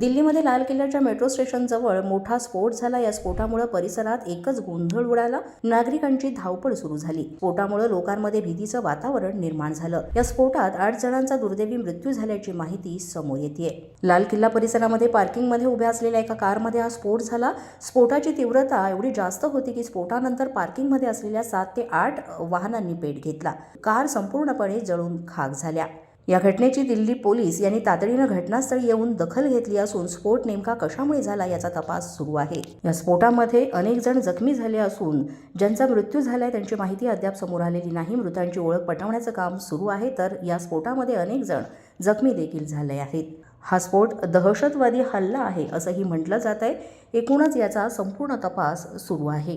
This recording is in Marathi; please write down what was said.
दिल्लीमध्ये लाल किल्ल्याच्या मेट्रो स्टेशनजवळ मोठा स्फोट झाला. या स्फोटामुळे परिसरात एकच गोंधळ उडाला. नागरिकांची धावपळ सुरू झाली. स्फोटामुळे लोकांमध्ये भीतीचं वातावरण निर्माण झालं. या स्फोटात आठ जणांचा दुर्दैवी मृत्यू झाल्याची माहिती समोर येते लाल किल्ला परिसरामध्ये पार्किंगमध्ये उभ्या असलेल्या एका कारमध्ये हा स्फोट झाला. स्फोटाची तीव्रता एवढी जास्त होती की स्फोटानंतर पार्किंगमध्ये असलेल्या सात ते आठ वाहनांनी पेट घेतला. कार संपूर्णपणे जळून खाक झाल्या. या घटनेची दिल्ली पोलीस यांनी तातडीनं घटनास्थळी येऊन दखल घेतली असून स्फोट नेमका कशामुळे झाला याचा तपास सुरू आहे. या स्फोटामध्ये अनेक जण जखमी झाले असून ज्यांचा मृत्यू झालाय त्यांची माहिती अद्याप समोर आलेली नाही. मृतांची ओळख पटवण्याचं काम सुरू आहे तर या स्फोटामध्ये अनेक जण जखमी देखील झाले आहेत. हा स्फोट दहशतवादी हल्ला आहे असंही म्हटलं जात आहे एकूणच याचा संपूर्ण तपास सुरू आहे.